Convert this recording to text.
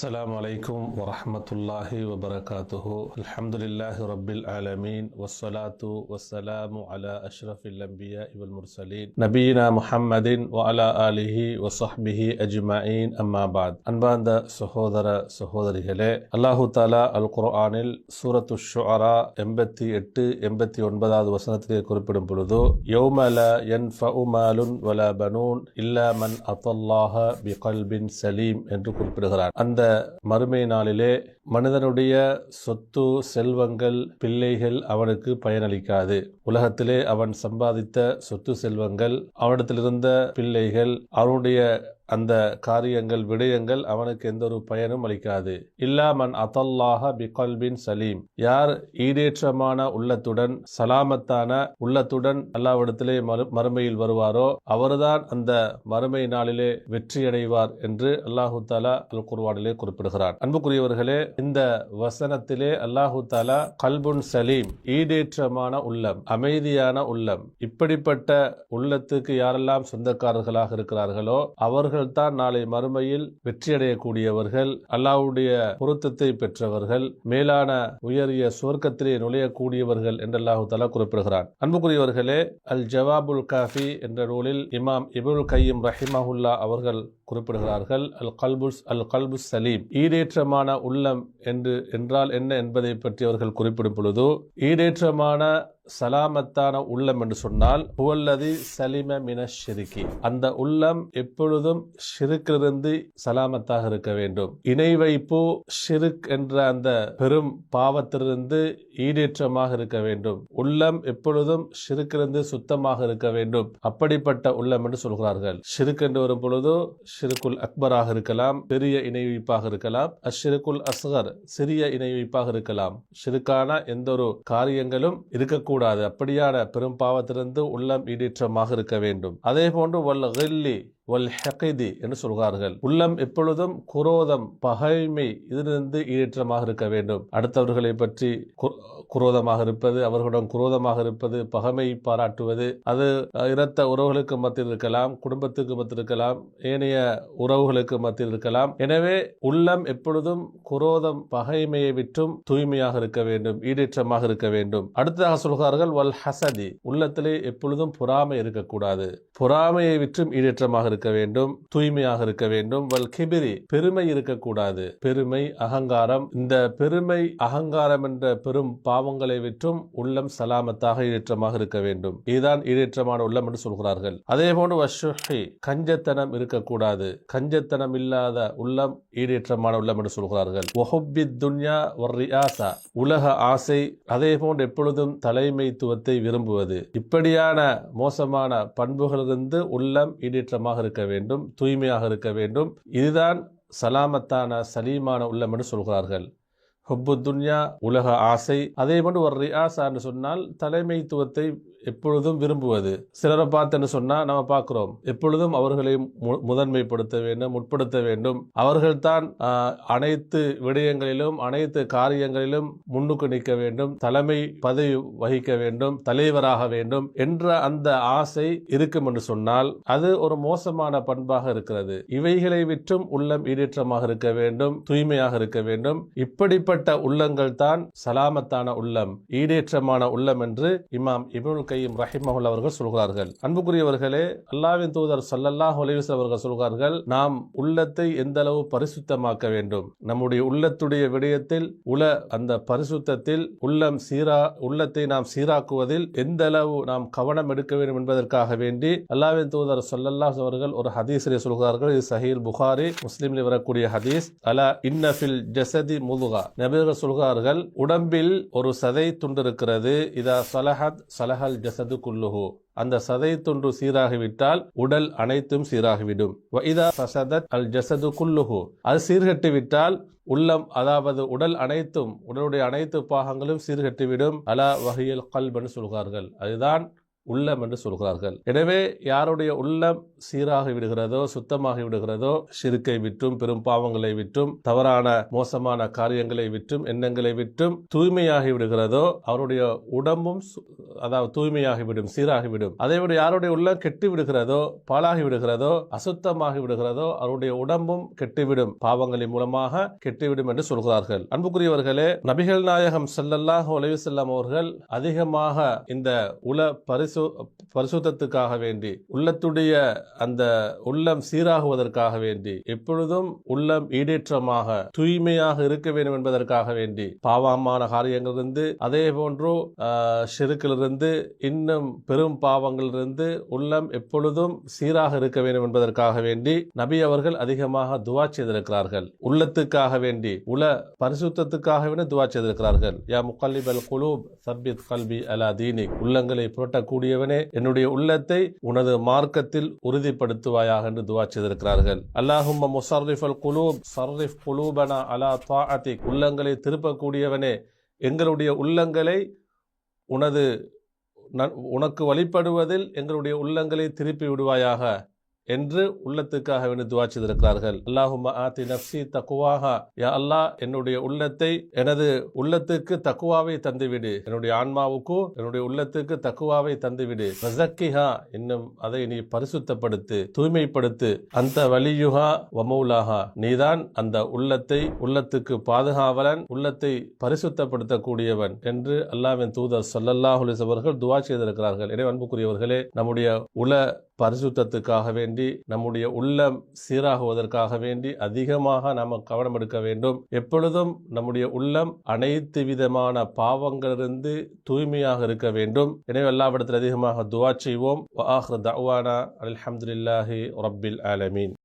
السلام عليكم ورحمة الله وبركاته الحمد لله رب العالمين والصلاة والسلام على أشرف الأنبياء والمرسلين نبينا محمد وعلى آله وصحبه أجمعين أما بعد அன்பார்ந்த சகோதர சகோதரிகளே அல்லாஹு தாலா அல் குர்ஆனில் சூரத்து ஷுஅரா எண்பத்தி எட்டு எண்பத்தி ஒன்பதாவது வசனத்திலே குறிப்பிடும் பொழுது யௌமல என் மாலுன் வல பனூன் இல்லா மன் அத்தல்லாஹ பி கல்பின் சலீம் என்று குறிப்பிடுகிறார் அந்த மறுமை நாளிலே மனிதனுடைய சொத்து செல்வங்கள் பிள்ளைகள் அவனுக்கு பயனளிக்காது. உலகத்திலே அவன் சம்பாதித்த சொத்து செல்வங்கள் அவனிடத்திலிருந்த பிள்ளைகள் அவனுடைய அந்த காரியங்கள் விடயங்கள் அவனுக்கு எந்த ஒரு பயனும் அளிக்காது. இல்லாமன் அதல்லாஹ பிகல்பின் சலீம். யார் ஈடேற்றமான உள்ளத்துடன் சலாமத்தான உள்ளத்துடன் அல்லாவிடத்திலே மறு மறுமையில் வருவாரோ அவர்தான் அந்த மறுமை நாளிலே வெற்றியடைவார் என்று அல்லாஹு தாலா அல் குர்வானிலே குறிப்பிடுகிறார் அன்புக்குரியவர்களே இந்த வசனத்திலே அல்லாஹு தாலா கல்புன் சலீம் ஈடேற்றமான உள்ளம் அமைதியான உள்ளம் இப்படிப்பட்ட உள்ளத்துக்கு யாரெல்லாம் சொந்தக்காரர்களாக இருக்கிறார்களோ அவர்கள் தான் நாளை மறுமையில் வெற்றியடையக்கூடியவர்கள் அல்லாஹ்வுடைய பொருத்தத்தை பெற்றவர்கள் மேலான உயரிய சுவர்க்கத்திலே நுழையக்கூடியவர்கள் என்று அல்லாஹு தலா குறிப்பிடுகிறான். அன்புக்குரியவர்களே அல் ஜவாபுல் காஃபி என்ற நூலில் இமாம் இபுல் கையம் ரஹிமஹுல்லா அவர்கள் குறிப்பிடுகிறார்கள் அல் கல்புஸ் அல் கல்புஸ் சலீம். ஈடேற்றமான உள்ளம் என்று என்றால் என்ன என்பதை பற்றி அவர்கள் குறிப்பிடும் பொழுது ஈடேற்றமான சலாமத்தான உள்ளம் என்று சொன்னால் புவல்லதி சலிம மின ஷிருக்கி அந்த உள்ளம் எப்பொழுதும் ஷிருக்கிலிருந்து சலாமத்தாக இருக்க வேண்டும். இணை வைப்பு ஷிருக் என்ற அந்த பெரும் பாவத்திலிருந்து ஈடேற்றமாக இருக்க வேண்டும். உள்ளம் எப்பொழுதும் ஷிருக்கிலிருந்து சுத்தமாக இருக்க வேண்டும். அப்படிப்பட்ட உள்ளம் என்று சொல்கிறார்கள். ஷிருக் என்று வரும் பொழுது ஷிருக்குல் அக்பராக இருக்கலாம் பெரிய இணை வைப்பாக இருக்கலாம் அஷிருக்குல் அஸ்கர் சிறிய இணை வைப்பாக இருக்கலாம். ஷிருக்கான எந்த ஒரு காரியங்களும் இருக்கக்கூடாது. கூடாது. அப்படியான பெரும் பாவத்திலிருந்து உள்ளம் ஈடேற்றமாக இருக்க வேண்டும். அதே போன்று வல் கில்லி வல் ஹெகைதி என்று சொல்கிறார்கள் உள்ளம் எப்பொழுதும் குரோதம் பகைமை இதிலிருந்து ஈடேற்றமாக இருக்க வேண்டும். அடுத்தவர்களை பற்றி குரோதமாக இருப்பது அவர்களிடம் குரோதமாக இருப்பது பகைமை பாராட்டுவது அது இரத்த உறவுகளுக்கு மத்தியில் இருக்கலாம் குடும்பத்துக்கு மத்தியில் இருக்கலாம் ஏனைய உறவுகளுக்கு மத்தியில் இருக்கலாம். எனவே உள்ளம் எப்பொழுதும் குரோதம் பகைமையை விற்றும் தூய்மையாக இருக்க வேண்டும் ஈடேற்றமாக இருக்க வேண்டும். அடுத்ததாக சொல்கிறார்கள் வல் ஹசதி உள்ளத்திலே எப்பொழுதும் பொறாமை இருக்கக்கூடாது. பொறாமையை விற்றும் ஈடேற்றமாக இருக்க இருக்க வேண்டும் தூய்மையாக இருக்க வேண்டும். வல் கிபிரி பெருமை இருக்கக்கூடாது. பெருமை அகங்காரம். இந்த பெருமை அகங்காரம் என்ற பெரும் பாவங்களை விற்றும் உள்ளம் சலாமத்தாக ஈழற்றமாக இருக்க வேண்டும். இதுதான் ஈழற்றமான உள்ளம் என்று சொல்கிறார்கள். அதே போன்று வஷுஹி கஞ்சத்தனம் இருக்கக்கூடாது. கஞ்சத்தனம் இல்லாத உள்ளம் ஈடேற்றமான உள்ளம் என்று சொல்கிறார்கள். ஒஹுப்பி துன்யா ரியாசா உலக ஆசை அதே போன்று எப்பொழுதும் தலைமைத்துவத்தை விரும்புவது. இப்படியான மோசமான பண்புகளிலிருந்து உள்ளம் ஈடேற்றமாக இருக்க இருக்க வேண்டும் தூய்மையாக இருக்க வேண்டும். இதுதான் சலாமத்தான சலீமான உள்ளம் என்று சொல்கிறார்கள். ஹொப்பு துன்யா உலக ஆசை. அதே போன்று ஒரு ரியாசான்னு சொன்னால் தலைமைத்துவத்தை எப்பொழுதும் விரும்புவது. சிலரை பார்த்துன்னு சொன்னா நம்ம பார்க்கிறோம் எப்பொழுதும் அவர்களை முதன்மைப்படுத்த வேண்டும் முற்படுத்த வேண்டும். அவர்கள்தான் அனைத்து விடயங்களிலும் அனைத்து காரியங்களிலும் முன்னுக்கு நிற்க வேண்டும் தலைமை பதவி வகிக்க வேண்டும் தலைவராக வேண்டும் என்ற அந்த ஆசை இருக்கும் என்று சொன்னால் அது ஒரு மோசமான பண்பாக இருக்கிறது. இவைகளை விற்றும் உள்ளம் ஈடேற்றமாக இருக்க வேண்டும் தூய்மையாக இருக்க வேண்டும். இப்படிப்பட்ட உள்ளங்கள் தான் சலாமத்தான உள்ளம் ஈடேற்றமான உள்ளம் என்று இமாம் இபுல் கையும் ரஹிமஹுல் அவர்கள் சொல்கிறார்கள். அன்புக்குரியவர்களே அல்லாவின் தூதர் சல்லல்லாஹ் ஒலிவிஸ் அவர்கள் சொல்கிறார்கள் நாம் உள்ளத்தை எந்த அளவு பரிசுத்தமாக்க வேண்டும்? நம்முடைய உள்ளத்துடைய விடயத்தில் உல அந்த பரிசுத்தத்தில் உள்ளம் சீரா உள்ளத்தை நாம் சீராக்குவதில் எந்த அளவு நாம் கவனம் எடுக்க வேண்டும் என்பதற்காக வேண்டி அல்லாவின் தூதர் சொல்லல்லாஹ் அவர்கள் ஒரு ஹதீஸிலே சொல்கிறார்கள். இது சஹீல் புகாரி முஸ்லீமில் வரக்கூடிய ஹதீஸ். அலா இன்னஃபில் ஜசதி முதுகா. நபிகள் சொல்கிறார்கள் உடம்பில் ஒரு சதை துண்டு இருக்கிறது இதா சலஹத் சலஹல் ஜசது குல்லுஹு. அந்த சதை துண்டு சீராகிவிட்டால் உடல் அனைத்தும் சீராகிவிடும். இதா சசதத் அல் ஜசது குல்லுஹு. அது சீர்கட்டிவிட்டால் உள்ளம் அதாவது உடல் அனைத்தும் உடலுடைய அனைத்து பாகங்களும் சீர்கட்டிவிடும். அலா வகையில் கல்பன் சொல்கிறார்கள். அதுதான் உள்ளம் என்று சொல்கிறார்கள். எனவே யாருடைய உள்ளம் சீராகி விடுகிறதோ சுத்தமாகி விடுகிறதோ சிறுக்கை விட்டும் பெரும் பாவங்களை விட்டும் தவறான மோசமான காரியங்களை விட்டும் எண்ணங்களை விட்டும் தூய்மையாகி விடுகிறதோ அவருடைய உடம்பும் சு- அதாவது தூய்மையாகிவிடும் சீராகிவிடும் அதை விட யாருடைய உள்ளம் கெட்டு விடுகிறதோ பாழாகி விடுகிறதோ அசுத்தமாகி விடுகிறதோ அவருடைய உடம்பும் கெட்டுவிடும் பாவங்களின் மூலமாக கெட்டுவிடும் என்று சொல்கிறார்கள். அன்புக்குரியவர்களே நபிகள் நாயகம் செல்லல்லாக அலைஹி செல்லம் அவர்கள் அதிகமாக இந்த உல பரிசு பரிசு பரிசுத்தத்துக்காக வேண்டி உள்ளத்துடைய அந்த உள்ளம் சீராகுவதற்காக வேண்டி எப்பொழுதும் உள்ளம் ஈடேற்றமாக தூய்மையாக இருக்க வேண்டும் என்பதற்காக வேண்டி பாவமான காரியங்களிலிருந்து அதே போன்று ஆஹ், இன்னும் பெரும் பாவங்களிலிருந்து உள்ளம் எப்பொழுதும் சீராக இருக்க வேண்டும் என்பதற்காக வேண்டி நபி அவர்கள் அதிகமாக துவா செய்திருக்கிறார்கள். உள்ளத்துக்காக வேண்டி உல பரிசுத்தத்துக்காக வேண்டி துவா செய்திருக்கிறார்கள். யா முகல்லிபல் குலூப் சபித் கல்வி அலா தீனிக் உள்ளங்களை புரட்டக்கூடிய கூடியவனே என்னுடைய உள்ளத்தை உனது மார்க்கத்தில் உறுதிப்படுத்துவாயாக என்று துவா செய்திருக்கிறார்கள். அல்லாஹும்ம அல் குலூப் சர்ரிஃப் குலூபனா அலா தாஅத்திக். உள்ளங்களை திருப்பக்கூடியவனே எங்களுடைய உள்ளங்களை உனது உனக்கு வழிபடுவதில் எங்களுடைய உள்ளங்களை திருப்பி விடுவாயாக. என்று உள்ளத்துக்காக வேண்டி துவா செய்திருக்கிறார்கள். அல்லாஹுமா ஆத்தி நப்சி தக்குவாஹா யா அல்லாஹ் என்னுடைய உள்ளத்தை எனது உள்ளத்துக்கு தக்குவாவை தந்துவிடு. என்னுடைய ஆன்மாவுக்கு என்னுடைய உள்ளத்துக்கு தக்குவாவை தந்துவிடு. ரசக்கிஹா இன்னும் அதை நீ பரிசுத்தப்படுத்து தூய்மைப்படுத்து. அந்த வலியுகா வமௌலாஹா நீதான் அந்த உள்ளத்தை உள்ளத்துக்கு பாதுகாவலன் உள்ளத்தை பரிசுத்தப்படுத்தக்கூடியவன் என்று அல்லாவின் தூதர் ஸல்லல்லாஹு அவர்கள் துவா செய்திருக்கிறார்கள். எனவே அன்புக்குரியவர்களே நம்முடைய உல பரிசுத்தத்துக்காக வேண்டி நம்முடைய உள்ளம் சீராகுவதற்காக வேண்டி அதிகமாக நாம் கவனம் எடுக்க வேண்டும். எப்பொழுதும் நம்முடைய உள்ளம் அனைத்து விதமான பாவங்களிலிருந்து தூய்மையாக இருக்க வேண்டும். எனவே எல்லாவிடத்தில் அதிகமாக துவா செய்வோம். அலமதுல்லாஹி ரப்பில் ஆலமீன்.